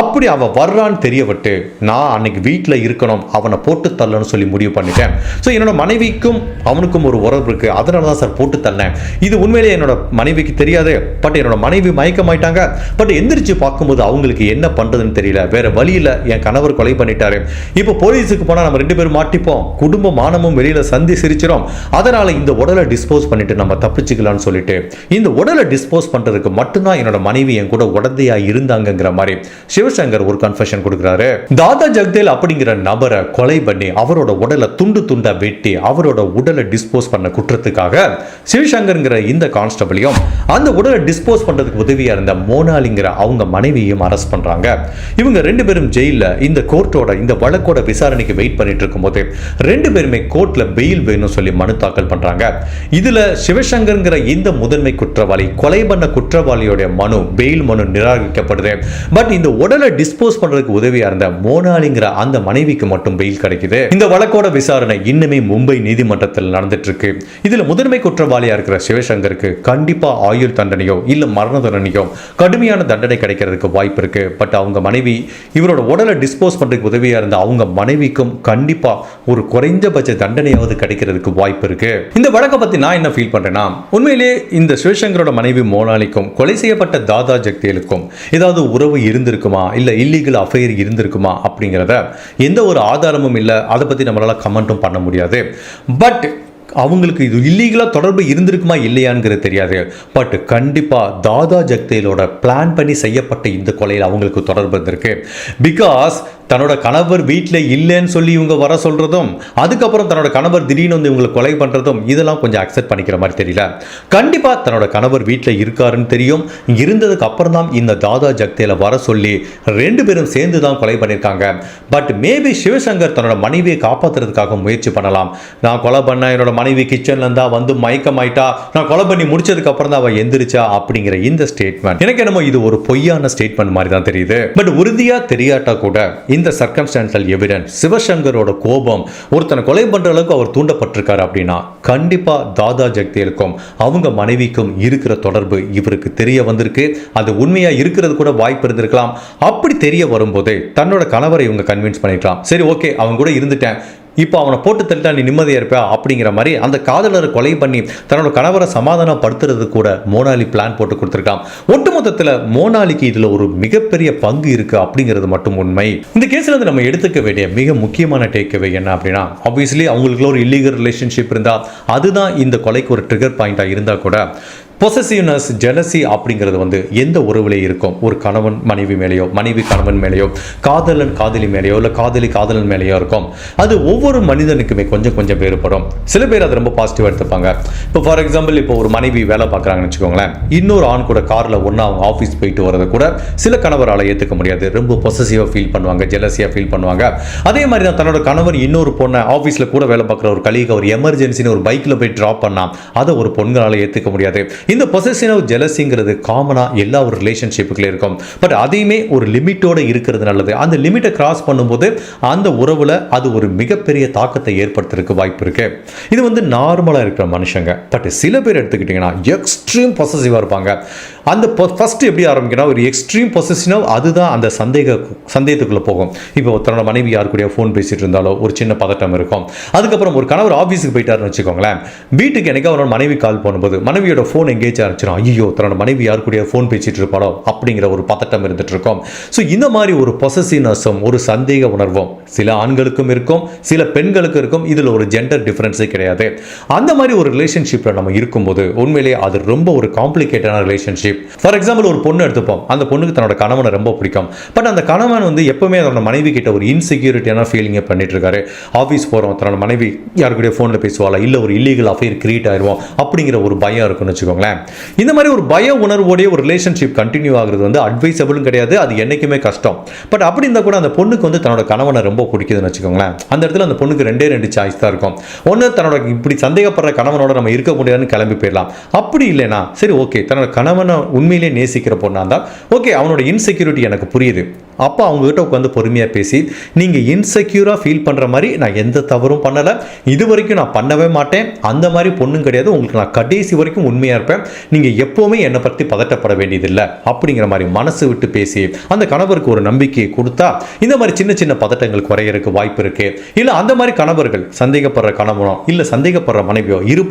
அப்படி அவன் வர்றான்னு தெரிய விட்டு நான் அன்னைக்கு வீட்டில் இருக்கணும் அவனை போட்டு தள்ளணும்னு சொல்லி முடிவு பண்ணிட்டேன். ஸோ என்னோட மனைவிக்கும் அவனுக்கும் ஒரு உறவு இருக்கு. அதனால தான் சார் போட்டு தள்ளேன். இது உண்மையிலேயே என்னோட மனைவிக்கு தெரியாது. பட் என்னோட மனைவி மயக்கமாயிட்டாங்க. பட் எந்திரிச்சு பார்க்கும்போது அவங்களுக்கு என்ன பண்றதுன்னு தெரியல. வேற வழியில என் கணவர் கொலை பண்ணிட்டாரு. இப்போ போலீஸுக்கு போனா நம்ம ரெண்டு பேரும் மாட்டிப்போம். குடும்ப மானமும் வெளியில சந்தி சிரிச்சிரும். அதனால இந்த உடலை டிஸ்போஸ் பண்ணிட்டு நம்ம தப்பிச்சுக்கலாம்னு சொல்லிட்டு இந்த உடலை டிஸ்போஸ் பண்றதுக்கு மட்டும்தான் என்னோட மனைவி என் கூட உடந்தையா இருந்தாங்கங்கிற மாதிரி சிவசங்கர் ஒரு கன்ஃபெஷன் கொடுக்குறாரு. தாதா ஜக்தேல் அப்படிங்கிற நபரை கொலை பண்ணி அவரோட உடலை துண்டு துண்டா வெட்டி அவரோட உடலை டிஸ்போஸ் பண்ண குற்றத்துக்காக சிவசங்கர்ங்கிற இந்த கான்ஸ்டபிளையும் அந்த உடலை டிஸ்போஸ் பண்றதுக்கு உதவியா இருந்த மோனாலிங்கிற அவங்க மனைவியையும் அரெஸ்ட் பண்றாங்க. இவங்க ரெண்டு பேரும் ஜெயில இந்த கோர்ட்டோட இந்த வழக்கோட விசாரணைக்கு வெயிட் பண்ணிட்டு இருக்கும்போது ரெண்டு பேருமே கோர்ட்ல பெயில் வேணும் சொல்லி மனு தாக்கல் பண்றாங்க. இதுல சிவசங்கர்ங்கிற இந்த முதன்மை குற்றவாளி கொலை பண்ண குற்றவாளியோட மனு பெயில் மனு நிராகரிக்கப்படுது. பட் இந்த உடலை டிஸ்போஸ் பண்றதுக்கு உதவியா இருந்த மோனாலிங்கிற அந்த மனைவிக்கு மட்டும் பெயில் கிடைக்குது. இந்த வழக்கோட விசாரணை இன்னுமே மும்பை நீதிமன்றத்தில் நடந்துட்டு இருக்கு இதுல முதன்மை குற்றவாளியா இருக்கிற சிவசங்கருக்கு கண்டிப்பா ஆயுள் தண்டனையோ இல்ல மரண தண்டனையோ கடுமையான தண்டனை கிடைக்கிறதுக்கு வாய்ப்பு இருக்கு. பட் அவங்க மனைவி இவரோட உடலை டிஸ்போஸ் பண்றதுக்கு உதவியா இருந்த அவங்க மனைவிக்கும் கண்டிப்பா ஒரு குறைந்தபட்ச தண்டனையாவது கிடைக்கிறதுக்கு வாய்ப்பு இருக்கு. இந்த வழக்கை பத்தி நான் என்ன ஃபீல் பண்றேன்னா உண்மையிலேயே இந்த சிவசங்கரோட மனைவி மோனாலிக்கும் கொலை செய்யப்பட்ட தாதா ஜக்தேலுக்கும் ஏதாவது உறவு இருந்திருக்குமா? இல்ல இல்லீகல் அஃபேர் இருந்திருக்குமா? அப்படிங்கிறத எந்த ஒரு ஆதாரமும் இல்லை. அதை பத்தி நம்மளால கமெண்ட்டும் பண்ண முடியாது. பட் அவங்களுக்கு இது இல்லீகலாக தொடர்பு இருந்திருக்குமா? இல்லையாங்கிறது தெரியாது. பட் கண்டிப்பாக தாதா ஜக்தேலோட பிளான் பண்ணி செய்யப்பட்ட இந்த கொலையில் அவங்களுக்கு தொடர்பு இருந்திருக்கு. பிகாஸ் தன்னோட கணவர் வீட்டில் இல்லைன்னு சொல்லி இவங்க வர சொல்கிறதும் அதுக்கப்புறம் தன்னோட கணவர் திடீர்னு வந்து இவங்களை கொலை பண்ணுறதும் இதெல்லாம் கொஞ்சம் அக்செப்ட் பண்ணிக்கிற மாதிரி தெரியல. கண்டிப்பாக தன்னோட கணவர் வீட்டில் இருக்காருன்னு தெரியும். இருந்ததுக்கு அப்புறம் தான் இந்த தாதா ஜக்தியில் வர சொல்லி ரெண்டு பேரும் சேர்ந்து தான் கொலை பண்ணியிருக்காங்க பட் மேபி சிவசங்கர் தன்னோட மனைவியை காப்பாற்றுறதுக்காக முயற்சி பண்ணலாம். நான் கொலை பண்ண என்னோட மனைவி கிச்சன்ல இருந்தால் வந்து மயக்கமாயிட்டா நான் கொலை பண்ணி முடிச்சதுக்கு அப்புறம் தான் அவள் எந்திரிச்சா அப்படிங்கிற இந்த ஸ்டேட்மெண்ட் எனக்கு என்னமோ இது ஒரு பொய்யான ஸ்டேட்மெண்ட் மாதிரி தான் தெரியுது. பட் உறுதியாக தெரியாட்டா கூட இந்த சர்க்கம்ஸ்டான்சல் எவிடன்ஸ் சிவசங்கரோட கோபம் ஒருத்தனை கொலை பண்ற அளவுக்கு அவர் தூண்டப்பட்டிருக்காரு அப்படின்னா கண்டிப்பா தாதா ஜக்தேலுக்கும் அவங்க மனைவிக்கும் இருக்கிற தொடர்பு இவருக்கு தெரிய வந்திருக்கு. அது உண்மையா இருக்கிறது கூட வாய்ப்பு இருந்திருக்கலாம். அப்படி தெரிய வரும்போது தன்னோட கணவரை இவங்க கன்வின்ஸ் பண்ணிக்கலாம் சரி ஓகே அவங்க கூட இருந்துட்டேன். இப்போ அவனை போட்டு தள்ளிட்டா நீ நிம்மதியாக இருப்பா அப்படிங்கிற மாதிரி அந்த காதலரை கொலை பண்ணி தன்னோட கணவரை சமாதானப்படுத்துறது கூட மோனாலி பிளான் போட்டு கொடுத்துருக்கான். ஒட்டுமொத்தத்தில் மோனாலிக்கு இதில் ஒரு மிகப்பெரிய பங்கு இருக்குது அப்படிங்கிறது மட்டும் உண்மை. இந்த கேஸில் வந்து நம்ம எடுத்துக்க வேண்டிய மிக முக்கியமான டேக்அவே என்ன அப்படின்னா ஆப்வியஸ்லி அவங்களுக்குள்ள ஒரு இல்லீகல் ரிலேஷன்ஷிப் இருந்தால் அதுதான் இந்த கொலைக்கு ஒரு ட்ரிகர் பாயிண்டாக இருந்தால் கூட பொசசிவ்னஸ் ஜெலசி அப்படிங்கிறது வந்து எந்த உறவுலே இருக்கும்? ஒரு கணவன் மனைவி மேலேயோ மனைவி கணவன் மேலேயோ காதலன் காதலி மேலேயோ இல்லை காதலி காதலன் மேலேயோ இருக்கும். அது ஒவ்வொரு மனிதனுக்குமே கொஞ்சம் கொஞ்சம் வேறுபடும். சில பேர் அதை ரொம்ப பாசிட்டிவாக எடுத்துப்பாங்க. இப்போ ஃபார் எக்ஸாம்பிள் இப்போ ஒரு மனைவி வேலை பார்க்குறாங்கன்னு வச்சுக்கோங்களேன். இன்னொரு ஆண் கூட காரில் ஒன்றா அவங்க ஆஃபீஸ் போயிட்டு வரதை கூட சில கணவரால் ஏற்றுக்க முடியாது. ரொம்ப பொசசிவாக ஃபீல் பண்ணுவாங்க ஜெலசியாக ஃபீல் பண்ணுவாங்க. அதே மாதிரி தான் தன்னோட கணவர் இன்னொரு பொண்ணை ஆஃபீஸில் கூட வேலை பார்க்குற ஒரு கலீக ஒரு எமர்ஜென்சின்னு ஒரு பைக்கில் போய் ட்ராப் பண்ணால் அதை ஒரு பொண்களால் ஏற்றுக்க முடியாது. இந்த பொசசிவ் ஜெலசிங்கிறது காமனாக எல்லா ஒரு ரிலேஷன்ஷிப்புக்குள்ளே இருக்கும். பட் அதையுமே ஒரு லிமிட்டோடு இருக்கிறது நல்லது. அந்த லிமிட்டை கிராஸ் பண்ணும்போது அந்த உறவில் அது ஒரு மிகப்பெரிய தாக்கத்தை ஏற்படுத்துறதுக்கு வாய்ப்பு இருக்கு. இது வந்து நார்மலாக இருக்கிற மனுஷங்க. பட் சில பேர் எடுத்துக்கிட்டிங்கன்னா எக்ஸ்ட்ரீம் பொசசிவாக இருப்பாங்க. அந்த ஃபஸ்ட்டு எப்படி ஆரம்பிக்கணும் ஒரு எக்ஸ்ட்ரீம் பொசசிவ் அதுதான் அந்த சந்தேக சந்தேகத்துக்குள்ளே போகும். இப்போ ஒருத்தனோட மனைவி யார் கூடயோ ஃபோன் பேசிகிட்டு இருந்தாலோ ஒரு சின்ன பதட்டம் இருக்கும். அதுக்கப்புறம் ஒரு கணவர் ஆஃபீஸுக்கு போயிட்டாருன்னு வச்சுக்கோங்களேன். வீட்டுக்கு எனக்கு அவரோட மனைவி கால் பண்ணும்போது மனைவியோட ஃபோன் எங்கேஜ் ஆரம்பிச்சிடும் ஐயோ தன்னோட மனைவி யார் கூடயோ ஃபோன் பேசிட்டு இருப்பாளோ அப்படிங்கிற ஒரு பதட்டம் இருந்துட்டு இருக்கும். ஸோ இந்த மாதிரி ஒரு பொசசிவ்னஸும் ஒரு சந்தேக உணர்வும் சில ஆண்களுக்கும் இருக்கும் சில பெண்களுக்கும் இருக்கும். இதில் ஒரு ஜெண்டர் டிஃப்ரென்ஸே கிடையாது. அந்த மாதிரி ஒரு ரிலேஷன்ஷிப்பில் நம்ம இருக்கும்போது உண்மையிலேயே அது ரொம்ப ஒரு காம்ப்ளிகேட்டான ரிலேஷன்ஷிப் ஃபார் எக்ஸாம்பிள் ஒரு பொண்ணு எடுத்துப்போம். அந்த பொண்ணுக்கு தன்னோட கணவனை ரொம்ப பிடிக்கும். பட் அந்த கணவன் வந்து எப்பவுமே அதோட மனைவி கிட்ட ஒரு இன்செக்யூரிட்டியான ஃபீலிங்கை பண்ணிட்டு இருக்காரு. ஆஃபீஸ் போகிறோம் தன்னோட மனைவி யாருக்கூடிய ஃபோனில் பேசுவாளா இல்லை ஒரு இல்லீகல் அஃபேர் கிரியேட் ஆயிடுவோம் அப்படிங்கிற ஒரு பயம் இருக்குன்னு வச்சுக்கோங்களேன். இந்த மாதிரி ஒரு பய உணர்வோடைய ஒரு ரிலேஷன்ஷிப் கண்டினியூ ஆகுறது வந்து அட்வைசபிளும் கிடையாது. அது என்றைக்குமே கஷ்டம். பட் அப்படி இருந்தால் கூட அந்த பொண்ணுக்கு வந்து தன்னோட கணவனை ரொம்ப பிடிக்குதுன்னு வச்சுக்கோங்களேன். அந்த இடத்துல அந்த பொண்ணுக்கு ரெண்டே ரெண்டு சாய்ஸ் தான் இருக்கும். ஒன்று தன்னோட இப்படி சந்தேகப்படுற கணவனோட நம்ம இருக்க முடியாதுன்னு கிளம்பி போயிடலாம். அப்படி இல்லைனா சரி ஓகே தன்னோட கணவனை உண்மையிலே நேசிக்கிற பொண்ணாக இருந்தால் ஓகே அவனோட இன்செக்யூரிட்டி எனக்கு புரியுது. அப்போ அவங்ககிட்ட உட்காந்து பொறுமையாக பேசி நீங்கள் இன்செக்யூராக ஃபீல் பண்ணுற மாதிரி நான் எந்த தவறும் பண்ணலை. இது வரைக்கும் நான் பண்ணவே மாட்டேன். அந்த மாதிரி பொண்ணும் கிடையாது. உங்களுக்கு நான் கடைசி வரைக்கும் உண்மையாக இருப்பேன். நீங்கள் எப்போவுமே என்னை பற்றி பதட்டப்பட வேண்டியதில்லை. அப்படிங்கிற மாதிரி மனசு விட்டு பேசி அந்த கணவருக்கு ஒரு நம்பிக்கையை கொடுத்தா இந்த மாதிரி சின்ன சின்ன பதட்டங்கள் குறையறதுக்கு வாய்ப்பு இருக்கு. இல்லை அந்த மாதிரி கணவர்கள் சந்தேகப்படுற கணவனோ இல்லை சந்தேகப்படுற மனைவியோ இரு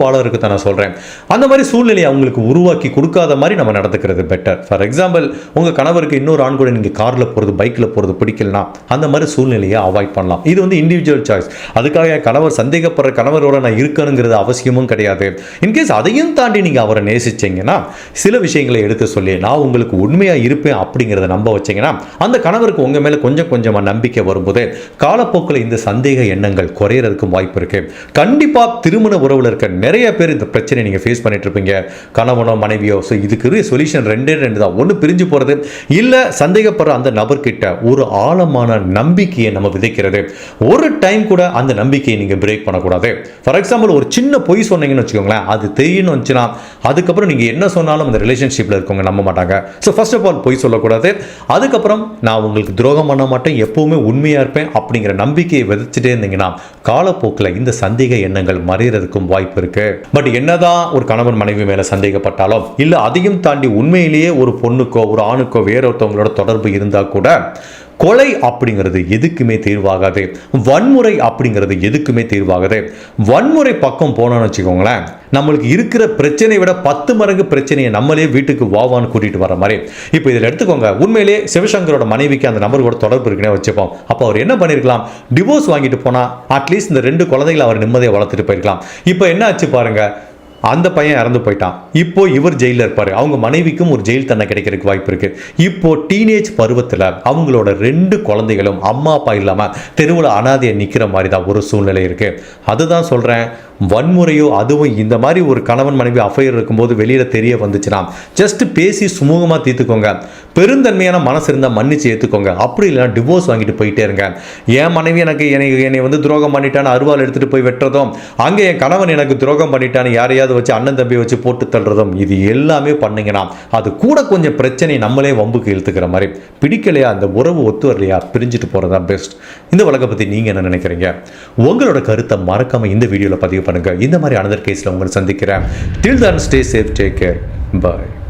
தான் நான் சொல்கிறேன் அந்த மாதிரி சூழ்நிலையை அவங்களுக்கு உருவாக்கி கொடுக்காத மாதிரி நம்ம நடந்துக்கிறது பெட்டர் ஃபார் எக்ஸாம்பிள் உங்கள் கணவருக்கு இன்னொரு ஆண் கூட நீங்கள் காரில் போகிறது பைக்கில் போகிறது பிடிக்கலனா அந்த மாதிரி சூழ்நிலையை அவாய்ட் பண்ணலாம். இது வந்து இண்டிவிஜுவல் சாய்ஸ் அதுக்காக கணவர் சந்தேகப்படுற கணவரோட நான் இருக்கணுங்கிறது அவசியமும் கிடையாது. இன்கேஸ் அதையும் தாண்டி நீங்கள் அவரை நேசிச்சிங்கன்னா சில விஷயங்களை எடுத்து சொல்லி நான் உங்களுக்கு உண்மையாக இருப்பேன் அப்படிங்கிறத நம்ப வச்சிங்கன்னா அந்த கணவருக்கு உங்கள் மேலே கொஞ்சம் கொஞ்சமாக நம்பிக்கை வரும்போது காலப்போக்கில் இந்த சந்தேக எண்ணங்கள் குறையிறதுக்கும் வாய்ப்பு இருக்கு. கண்டிப்பாக திருமண உறவில் இருக்க நிறைய பேர் இந்த பிரச்சனையை நீங்கள் ஃபேஸ் பண்ணிட்டு இருப்பீங்க. கணவனோ மனைவியோ ஸோ இதுக்கு சொல்யூஷன் ரெண்டே ரெண்டு தான். ஒன்று பிரிஞ்சு போகிறது இல்லை சந்தேகப்படுற அந்த கிட்ட ஒரு ஆழமான நம்பிக்கையை நம்ம விதைக்கிறது. ஒரு டைம் கூட அந்த நம்பிக்கையை நீங்கள் பிரேக் பண்ணக்கூடாது. ஃபார் எக்ஸாம்பிள் ஒரு சின்ன பொய் சொன்னீங்கன்னு வச்சுக்கோங்களேன் அது தெரியணும் வந்துச்சுன்னா அதுக்கப்புறம் நீங்கள் என்ன சொன்னாலும் அந்த ரிலேஷன்ஷிப்பில் இருக்கவங்க நம்ப மாட்டாங்க. ஸோ ஃபர்ஸ்ட் ஆஃப் ஆல் பொய் சொல்லக்கூடாது. அதுக்கப்புறம் நான் உங்களுக்கு துரோகம் பண்ண மாட்டேன் எப்போவுமே உண்மையாக இருப்பேன் அப்படிங்கிற நம்பிக்கையை விதைச்சிட்டே இருந்தீங்கன்னா காலப்போக்கில் இந்த சந்தேக எண்ணங்கள் மறைகிறதுக்கும் வாய்ப்பு இருக்கு. பட் என்னதான் ஒரு கணவன் மனைவி மேலே சந்தேகப்பட்டாலும் இல்லை அதையும் தாண்டி உண்மையிலேயே ஒரு பொண்ணுக்கோ ஒரு ஆணுக்கோ வேற ஒருத்தவங்களோட தொடர்பு இருந்தால் கூட கொலை அப்படிங்கிறது எதுக்குமே தீர்வாகாது. வன்முறை அப்படிங்கிறது எதுக்குமே தீர்வாகாது. வன்முறை பக்கம் போனோம்னு வச்சுக்கோங்களேன் நம்மளுக்கு இருக்கிற பிரச்சனையை விட பத்து மடங்கு பிரச்சனையை நம்மளே வீட்டுக்கு வாவான்னு கூட்டிட்டு வர மாதிரி. இப்போ இதில் எடுத்துக்கோங்க உண்மையிலே சிவசங்கரோட மனைவிக்கு அந்த நபரோட தொடர்பு இருக்குன்னே வச்சுப்போம். அப்போ அவர் என்ன பண்ணியிருக்கலாம் டிவோர்ஸ் வாங்கிட்டு போனால் அட்லீஸ்ட் இந்த ரெண்டு குழந்தைகளை அவர் நிம்மதியை வளர்த்துட்டு போயிருக்கலாம். இப்போ என்ன ஆச்சு பாருங்க அந்த பையன் இறந்து போயிட்டான். இப்போ இவர் ஜெயிலில் இருப்பார். அவங்க மனைவிக்கும் ஒரு ஜெயில் தண்டனை கிடைக்கிறதுக்கு வாய்ப்பு இருக்கு. இப்போ டீனேஜ் பருவத்தில் அவங்களோட ரெண்டு குழந்தைகளும் அம்மா அப்பா இல்லாமல் தெருவில் அனாதையை நிற்கிற மாதிரி தான் ஒரு சூழ்நிலை இருக்கு. அதுதான் சொல்கிறேன் வன்முறையோ அதுவும் இந்த மாதிரி ஒரு கணவன் மனைவி அஃபையர் இருக்கும்போது வெளியில் தெரிய வந்துச்சுன்னா ஜஸ்ட் பேசி சுமூகமாக தீர்த்துக்கோங்க. பெருந்தன்மையான மனசு இருந்தால் மன்னிச்சு ஏற்றுக்கோங்க அப்படி இல்லைனா டிவோர்ஸ் வாங்கிட்டு போயிட்டே இருங்க. என் மனைவி எனக்கு என்னை என்னை வந்து துரோகம் பண்ணிட்டான்னு அருவாள் எடுத்துகிட்டு போய் வெட்டுறதும் அங்கே என் கணவன் எனக்கு துரோகம் பண்ணிட்டான்னு யாரையாவது வச்சு அண்ணன் தம்பி வச்சு போட்டு தள்ளுறதும் இது எல்லாமே பண்ணிங்கன்னா அது கூட கொஞ்சம் பிரச்சனை நம்மளே வம்புக்கு இழுத்துக்கிற மாதிரி பிடிக்கலையா அந்த உறவு ஒத்து வரலையா பிரிஞ்சுட்டு போகிறது தான் பெஸ்ட் இந்த வழக்கை பற்றி நீங்கள் என்ன நினைக்கிறீங்க? உங்களோட கருத்தை மறக்காமல் இந்த வீடியோவில் பதிவு பண்ணுங்கள் இந்த மாதிரி அனதர் கேஸில் உங்களை சந்திக்கிறேன். Till then stay safe take care bye